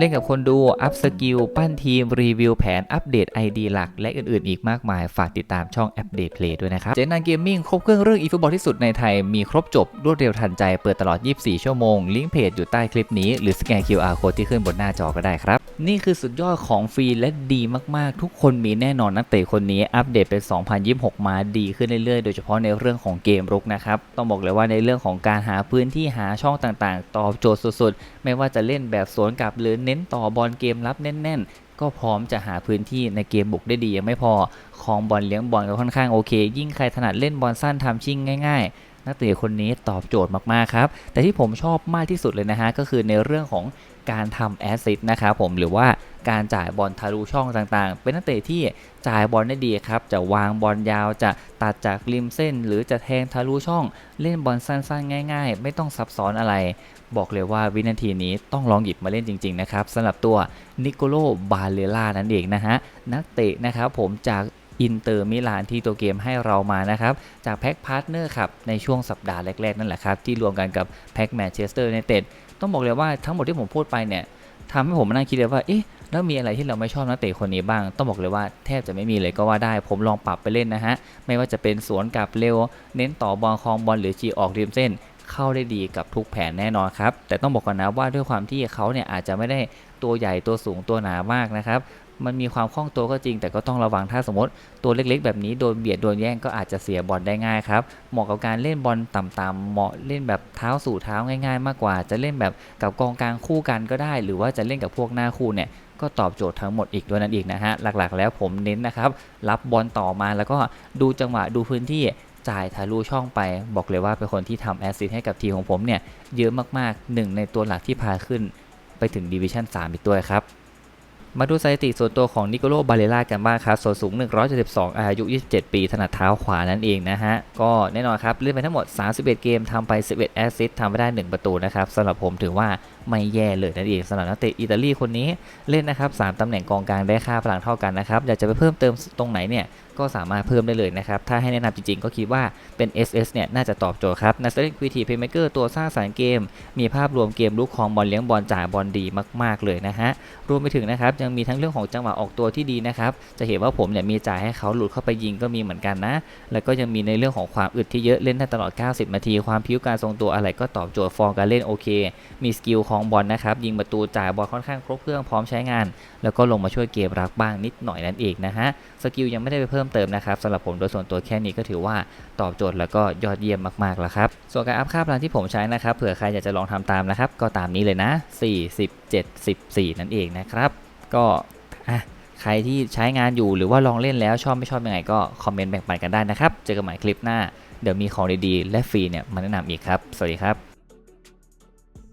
เล่นกับคนดู อัพสกิล ปั้นทีม รีวิวแผน อัปเดต ID หลัก และอื่นๆ อีกมากมาย ฝากติดตามช่องแอปเดตเพลย์ด้วยนะครับ เจนันเกมมิ่งครบเครื่องเรื่องอีฟุตบอลที่สุดในไทย มีครบจบ รวดเร็วทันใจ เปิดตลอด 24 ชั่วโมง ลิงก์เพจอยู่ใต้คลิปนี้ หรือสแกน QR code ที่ขึ้นบนหน้าจอก็ได้ครับ นี่คือสุดยอดของฟรีและดีมากๆ ทุกคนมีแน่นอนนักเตะคนนี้อัปเดตเป็น 2026 มาดีขึ้นเรื่อยๆ โดยเฉพาะในเรื่องของเกมรุกนะครับ ต้องบอกเลยว่าในเรื่องของการหาพื้นที่หาช่องต่างๆ ตอบโจทย์สุดๆ ไม่ว่าจะเล่นแบบสวนกลับหรือเน้นต่อบอลเกมรับแน่น ๆ ก็พร้อมจะหาพื้นที่ในเกมบุกได้ดียังไม่พอคลองบอลเลี้ยงบอลก็ค่อนข้างโอเค ยิ่งใครถนัดเล่นบอลสั้นทำชิ่งง่าย ๆ นักเตะคนนี้ตอบโจทย์มากๆครับ แต่ที่ผมชอบมากที่สุดเลยนะฮะก็คือในเรื่องของการทำแอสซิสต์นะครับผมหรือว่าการจ่ายบอลทะลุช่องต่างๆ เป็นนักเตะที่จ่ายบอลได้ดีครับ จะวางบอลยาวจะตัดจากริมเส้น หรือจะแทงทะลุช่อง เล่นบอลสั้นๆ ง่าย ๆ ไม่ต้องซับซ้อนอะไร บอกเลยว่าวินาทีนี้ต้องลองหยิบมาเล่นจริง ๆ นะครับสำหรับตัวนิโคโลบาเลล่านั่นเองนะฮะ นักเตะนะครับผมจาก อินเตอร์มิลานที่ตัวเกมให้เรามานะครับ จากแพ็กพาร์ทเนอร์ครับ ในช่วงสัปดาห์แรก ๆ นั่นแหละครับ ที่รวมกันกับแพ็กแมนเชสเตอร์ในเต็ดต้องบอกเลยว่าทั้งหมดที่ผมพูดไปเนี่ยทำให้ผมมานั่งคิดเลยว่าเอ๊ะแล้วมีอะไรที่เราไม่ชอบนักเตะคนนี้บ้าง ต้องบอกเลยว่าแทบจะไม่มีเลยก็ว่าได้ ผมลองปรับไปเล่นนะฮะ ไม่ว่าจะเป็นสวนกลับเร็ว เน้นต่อบอลคลองบอลหรือจีออกริมเส้น เข้าได้ดีกับทุกแผนแน่นอนครับ แต่ต้องบอกก่อนนะว่าด้วยความที่เขาเนี่ยอาจจะไม่ได้ตัวใหญ่ตัวสูงตัวหนามากนะครับ มันมีความคล่องตัวก็จริง แต่ก็ต้องระวังถ้าสมมติตัวเล็กๆ แบบนี้โดนเบียดโดนแย่งก็อาจจะเสียบอลได้ง่ายครับเหมาะกับการเล่นบอลต่ำๆเหมาะเล่นแบบเท้าสู่เท้าง่าย ๆ มากกว่า จะเล่นแบบกับกองกลางคู่กันก็ได้ หรือว่าจะเล่นกับพวกหน้าคู่เนี่ยก็ตอบโจทย์ทั้งหมดอีกด้วยนั่นเองนะฮะ หลักๆ แล้วผมเน้นนะครับ รับบอลต่อมาแล้วก็ดูจังหวะดูพื้นที่จ่ายทะลุช่องไปบอกเลยว่าเป็นคนที่ทำแอสซิสต์ให้กับทีมของผมเนี่ยเยอะมากๆหนึ่งในตัวหลักที่พาขึ้น ไปถึงดิวิชั่น3อีกด้วยครับ มาดูสถิติส่วนตัวของนิโคโลบาเลล่ากันบ้างครับ ส่วนสูง 172 อายุ 27 ปี ถนัดเท้าขวานั่นเองนะฮะ ก็แน่นอนครับ เล่นไปทั้งหมด 31 เกมทำไป 11 แอสซิสต์ทำไปได้ 1 ประตูนะครับสำหรับผมถือว่าไม่แย่เลยนั่นเองสำหรับนักเตะอิตาลีคนนี้เล่นนะครับ 3 ตำแหน่งกองกลางได้ค่าพลังเท่ากันนะครับ อยากจะไปเพิ่มเติมตรงไหนเนี่ยก็สามารถเพิ่มได้เลยนะครับ ถ้าให้แนะนำจริงๆ ก็คิดว่าเป็น SS เนี่ยน่าจะตอบโจทย์ครับนักเตะควีทีเพย์เมเกอร์ตัวสร้างสรรค์เกม มีภาพรวมเกมลุกของบอลเลี้ยงบอลจ่ายบอลดีมาก ๆเลยนะฮะรวมไปถึงนะครับยังมีทั้งเรื่องของจังหวะออกตัวที่ดีนะครับ จะเห็นว่าผมเนี่ยมีจ่ายให้เขาหลุดเข้าไปยิงก็มีเหมือนกันนะ แล้วก็ยังมีในเรื่องของความอึดที่เยอะเล่นได้ตลอด 90 นาที ความพิ้วการทรงตัวอะไรก็ตอบโจทย์ฟอร์มการเล่นโอเค มีสกิลของบอลนะครับ ยิงประตูจ่ายบอลค่อนข้างครบเครื่องพร้อมใช้งาน แล้วก็ลงมาช่วยเกมรักบ้างนิดหน่อยนั่นเองนะฮะ สกิลยังไม่ได้ไปเพิ่มเติมนะครับสำหรับผมโดยส่วนตัวแค่นี้ก็ถือว่าตอบโจทย์แล้วก็ยอดเยี่ยมมากๆแล้วครับ ส่วนการอัพค่าพลังที่ผมใช้นะครับ เผื่อใครอยากจะลองทำตามนะครับ ก็ตามนี้เลยนะ47 14นั่นเองนะครับ ก็อะใครที่ใช้งานอยู่หรือว่าลองเล่นแล้วชอบไม่ชอบยังไงก็คอมเมนต์แบ่งปันกันได้นะครับ เจอกันใหม่คลิปหน้า เดี๋ยวมีของดีๆ และฟรีเนี่ยมาแนะนำอีกครับ สวัสดีครับ